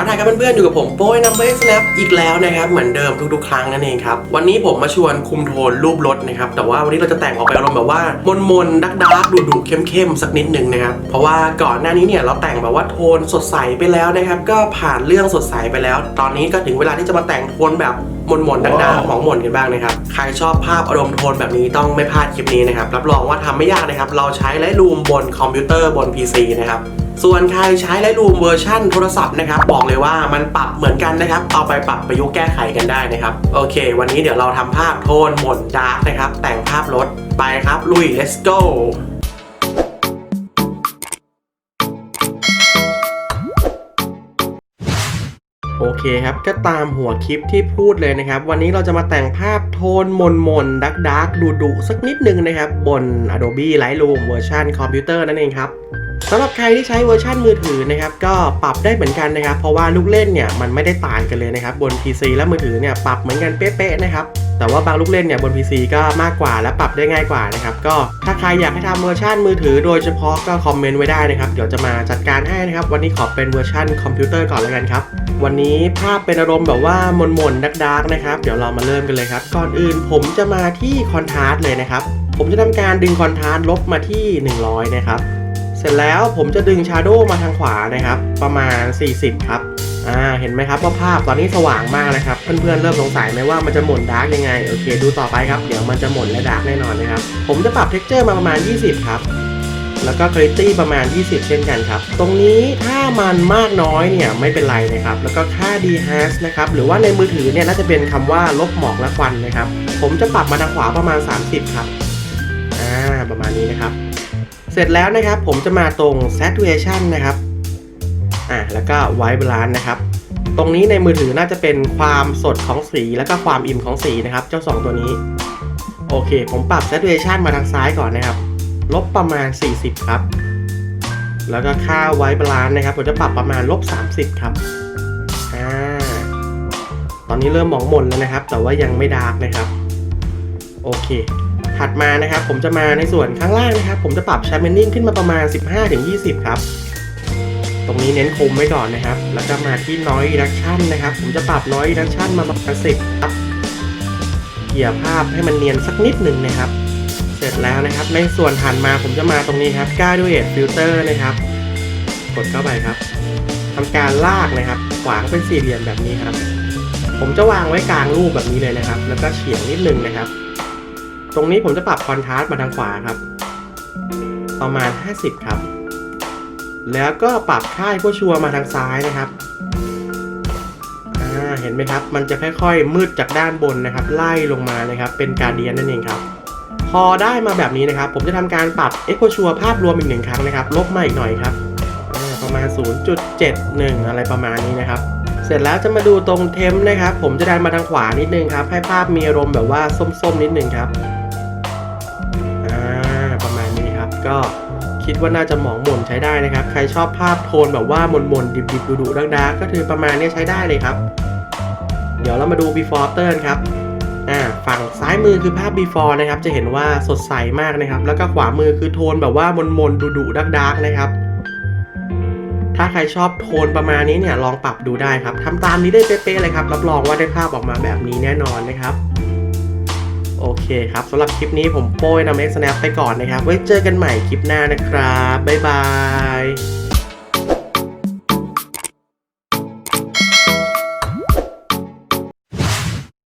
ทักทายครับเพื่อนๆอยู่กับผมโป้ยนัมเบอร์สแนปอีกแล้วนะครับ เหมือนเดิมทุกๆ ครั้งนั่นเองครับ วันนี้ผมมาชวนคุมโทนรูปรถนะครับ แต่ว่าวันนี้เราจะแต่งออกไปอารมณ์แบบว่ามนๆดักดักๆดุดุๆเข้มๆ สักนิดหนึ่งนะครับ เพราะว่าก่อนหน้านี้เนี่ยเราแต่งแบบว่าโทนสดใสไปแล้วนะครับ ก็ผ่านเรื่องสดใสไปแล้ว ตอนนี้ก็ถึงเวลาที่จะมาแต่งโทนแบบมนๆดักดักๆหมองหมนกันบ้างนะครับ ใครชอบภาพอารมณ์โทนแบบนี้ต้องไม่พลาดคลิปนี้นะครับ รับรองว่าทำไม่ยากนะครับ เราใช้ไลท์รูมบนคอมพิวเตอร์บน PC นะครับ ส่วนใครใช้ไลท์รูมเวอร์ชันโทรศัพท์นะครับบอกเลยว่ามันปรับเหมือนกันนะครับ เอาไปปรับประยุกต์แก้ไขกันได้นะครับ โอเค วันนี้เดี๋ยวเราทำภาพโทนหม่นดาร์กนะครับ แต่งภาพรถไปครับ ลุย let's go โอเคครับ ก็ตามหัวคลิปที่พูดเลยนะครับ วันนี้เราจะมาแต่งภาพโทนมนมนดักดักดูดุสักนิดนึงนะครับ บน Adobe Lightroom เวอร์ชันคอมพิวเตอร์นั่นเองครับ สำหรับใครที่ใช้เวอร์ชันมือถือนะครับก็ปรับได้เหมือนกันนะครับ เพราะว่าลูกเล่นเนี่ยมันไม่ได้ต่างกันเลยนะครับบน PC และมือถือเนี่ยปรับเหมือนกันเป๊ะๆนะครับแต่ว่าบางลูกเล่นเนี่ยบน PC ก็มากกว่าและปรับได้ง่ายกว่านะครับก็ถ้าใครอยากให้ทำเวอร์ชันมือถือโดยเฉพาะก็คอมเมนต์ไว้ได้นะครับเดี๋ยวจะมาจัดการให้นะครับวันนี้ขอเป็นเวอร์ชันคอมพิวเตอร์ก่อนแล้วกันครับวันนี้ภาพเป็นอารมณ์แบบว่ามนมนดักดักนะครับเดี๋ยวเรามาเริ่มกันเลยครับก่อนอื่นผมจะมาที่คอนทราสต์เลยนะครับผมจะทำการดึงคอนทราสต์ลบมาที่ 100 นะครับ เสร็จแล้วผมจะดึงชาโดมาทางขวานะครับ ประมาณ 40 ครับอ่าเห็นไหมครับว่าภาพตอนนี้สว่างมากนะครับ เพื่อนๆเริ่มสงสัยไหมว่ามันจะหม่นดาร์กยังไง โอเค ดูต่อไปครับ เดี๋ยวมันจะหม่นและดาร์กแน่นอนนะครับ ผมจะปรับเท็กเจอร์มาประมาณ 20 ครับ แล้วก็ quality ประมาณ 20 เช่นกันครับ ตรงนี้ถ้ามันมากน้อยเนี่ยไม่เป็นไรนะครับ แล้วก็ค่า d h a s นะครับ หรือว่าในมือถือเนี่ยน่าจะเป็นคำว่าลบหมอกและควันนะครับ ผมจะปรับมาทางขวาประมาณ 30 ครับ อ่า ประมาณนี้นะครับ เสร็จแล้วนะครับผมจะมาตรง saturation นะครับอ่าแล้วก็ white balance นะครับ ตรงนี้ในมือถือน่าจะเป็นความสดของสีแล้วก็ความอิ่มของสีนะครับ เจ้า 2 ตัวนี้ โอเค ผมปรับ saturation มาทางซ้ายก่อนนะครับ ลบประมาณ 40 ครับ แล้วก็ค่า white balance นะครับ ผมจะปรับประมาณลบ 30 ครับอ่าตอนนี้เริ่มมองหม่นแล้วนะครับ แต่ว่ายังไม่ดาร์กนะครับ โอเค ถัดมานะครับ ผมจะมาในส่วนข้างล่างนะครับ ผมจะปรับ sharpening ขึ้นมาประมาณ 15-20 ครับ ตรงนี้เน้นคมไว้ก่อนนะครับ แล้วก็มาที่ noise reduction นะครับ ผมจะปรับ noise reduction มาประมาณ10ครับเกี่ยภาพให้มันเนียนสักนิดหนึ่งนะครับ เสร็จแล้วนะครับ ในส่วนถัดมาผมจะมาตรงนี้ครับ graduate filter นะครับ กดเข้าไปครับทำการลากนะครับ ขวางเป็นสี่เหลี่ยมแบบนี้ครับ ผมจะวางไว้กลางรูปแบบนี้เลยนะครับ แล้วก็เฉียงนิดนึงนะครับ ตรงนี้ผมจะปรับคอนทราสต์มาทางขวาครับ ประมาณ 50 ครับ แล้วก็ปรับค่ายพวชัวมาทางซ้ายนะครับเห็นไหมครับ มันจะค่อยๆมืดจากด้านบนนะครับ ไล่ลงมานะครับ เป็นการเดียนนั่นเองครับ พอได้มาแบบนี้นะครับ ผมจะทำการปรับ e x p o s u r e ภาพรวมอีกหนึ่งครั้งนะครับ ลบมาอีกหน่อยครับ ประมาณ 0.71 อะไรประมาณนี้นะครับ เสร็จแล้วจะมาดูตรงเทมนะครับ ผมจะดันมาทางขวานิดนึงครับ ให้ภาพมีอารมณ์แบบว่าส้มๆ นิดนึงครับ ก็คิดว่าน่าจะหมองหม่นใช้ได้นะครับ ใครชอบภาพโทนแบบว่าหม่นๆดิบๆดุดักๆก็คือประมาณนี้ใช้ได้เลยครับ เดี๋ยวเรามาดู before after ครับอ่าฝั่งซ้ายมือคือภาพ before นะครับ จะเห็นว่าสดใสมากนะครับ แล้วก็ขวามือคือโทนแบบว่าหม่นๆดุๆดักนะครับถ้าใครชอบโทนประมาณนี้เนี่ยลองปรับดูได้ครับทำตามนี้ได้เป๊ะๆเลยครับรับรองว่าได้ภาพออกมาแบบนี้แน่นอนนะครับ โอเคครับสำหรับคลิปนี้ผมโป้ยนำเอ็กซ์แนปไปก่อนนะครับ ไว้เจอกันใหม่คลิปหน้านะครับ บ๊ายบาย